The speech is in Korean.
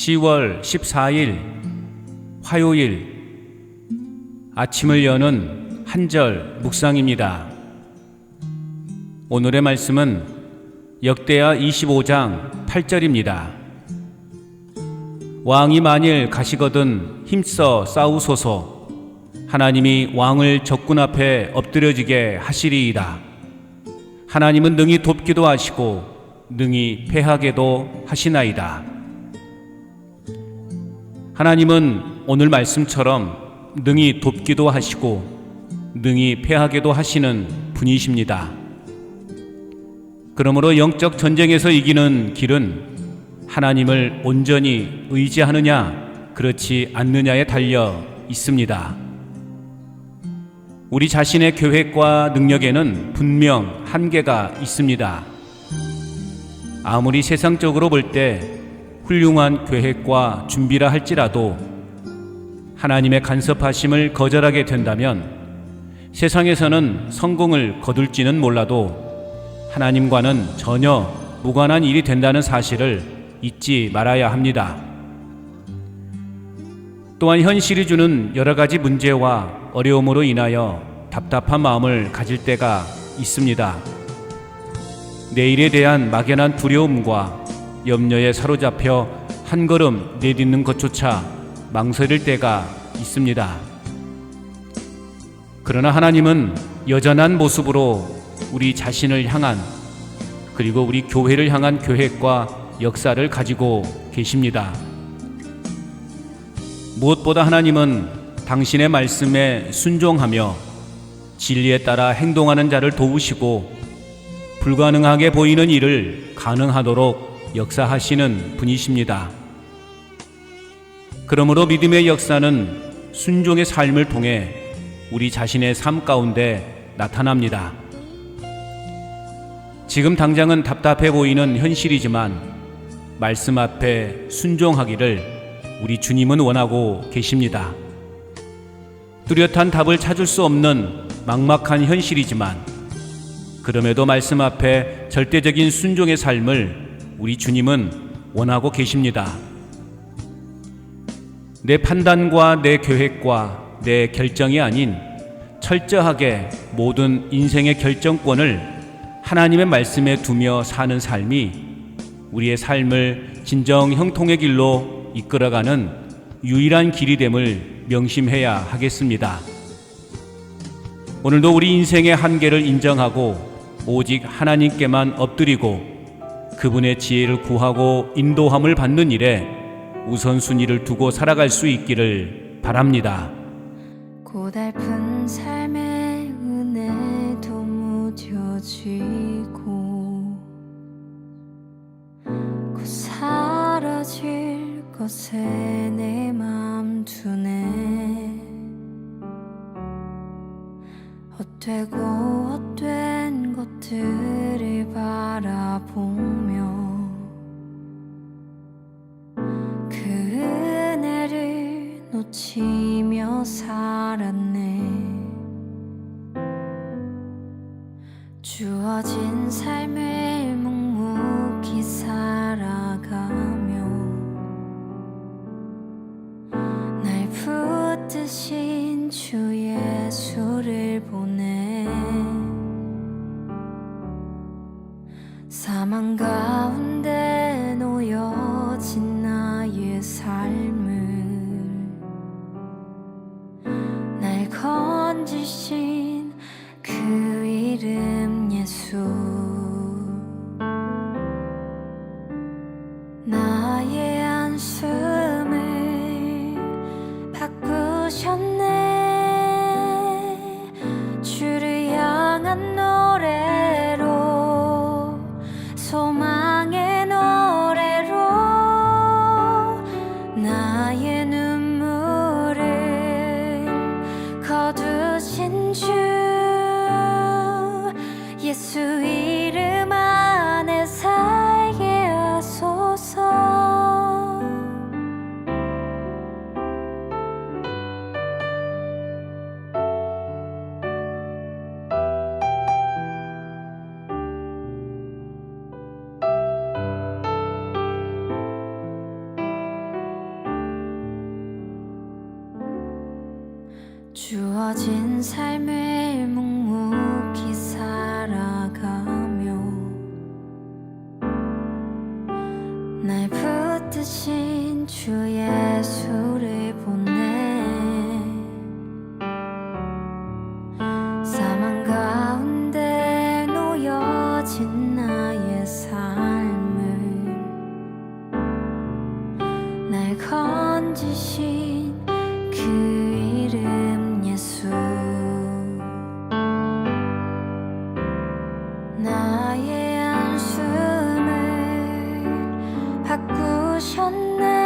10월 14일 화요일 아침을 여는 한절 묵상입니다. 오늘의 말씀은 역대하 25장 8절입니다. 왕이 만일 가시거든 힘써 싸우소서 하나님이 왕을 적군 앞에 엎드려지게 하시리이다. 하나님은 능히 돕기도 하시고 능히 패하게도 하시나이다. 하나님은 오늘 말씀처럼 능히 돕기도 하시고 능히 패하게도 하시는 분이십니다. 그러므로 영적 전쟁에서 이기는 길은 하나님을 온전히 의지하느냐, 그렇지 않느냐에 달려 있습니다. 우리 자신의 계획과 능력에는 분명 한계가 있습니다. 아무리 세상적으로 볼때 훌륭한 계획과 준비라 할지라도 하나님의 간섭하심을 거절하게 된다면 세상에서는 성공을 거둘지는 몰라도 하나님과는 전혀 무관한 일이 된다는 사실을 잊지 말아야 합니다. 또한 현실이 주는 여러 가지 문제와 어려움으로 인하여 답답한 마음을 가질 때가 있습니다. 내일에 대한 막연한 두려움과 염려에 사로잡혀 한 걸음 내딛는 것조차 망설일 때가 있습니다. 그러나 하나님은 여전한 모습으로 우리 자신을 향한 그리고 우리 교회를 향한 계획과 역사를 가지고 계십니다. 무엇보다 하나님은 당신의 말씀에 순종하며 진리에 따라 행동하는 자를 도우시고 불가능하게 보이는 일을 가능하도록 역사하시는 분이십니다. 그러므로 믿음의 역사는 순종의 삶을 통해 우리 자신의 삶 가운데 나타납니다. 지금 당장은 답답해 보이는 현실이지만 말씀 앞에 순종하기를 우리 주님은 원하고 계십니다. 뚜렷한 답을 찾을 수 없는 막막한 현실이지만 그럼에도 말씀 앞에 절대적인 순종의 삶을 우리 주님은 원하고 계십니다. 내 판단과 내 계획과 내 결정이 아닌 철저하게 모든 인생의 결정권을 하나님의 말씀에 두며 사는 삶이 우리의 삶을 진정 형통의 길로 이끌어가는 유일한 길이 됨을 명심해야 하겠습니다. 오늘도 우리 인생의 한계를 인정하고 오직 하나님께만 엎드리고 그분의 지혜를 구하고 인도함을 받는 일에 우선순위를 두고 살아갈 수 있기를 바랍니다. 고달픈 삶의 은혜도 무뎌지고 곧 사라질 것에 내 맘 두네 헛되고 헛된 것들을 바라보며 그 은혜를 놓치며 살았네. 주어진 삶을 묵묵히 살아가며 날 붙드신 주 예수를 보내 건지신 그 이름 예수. 나의 안숨을 바꾸셨네. 주를 향한 노래로 소망의 노래로 나의 눈 주어진 삶을 묵묵히 살아가며 날 붙드신 주예 나의 한숨을 바꾸셨네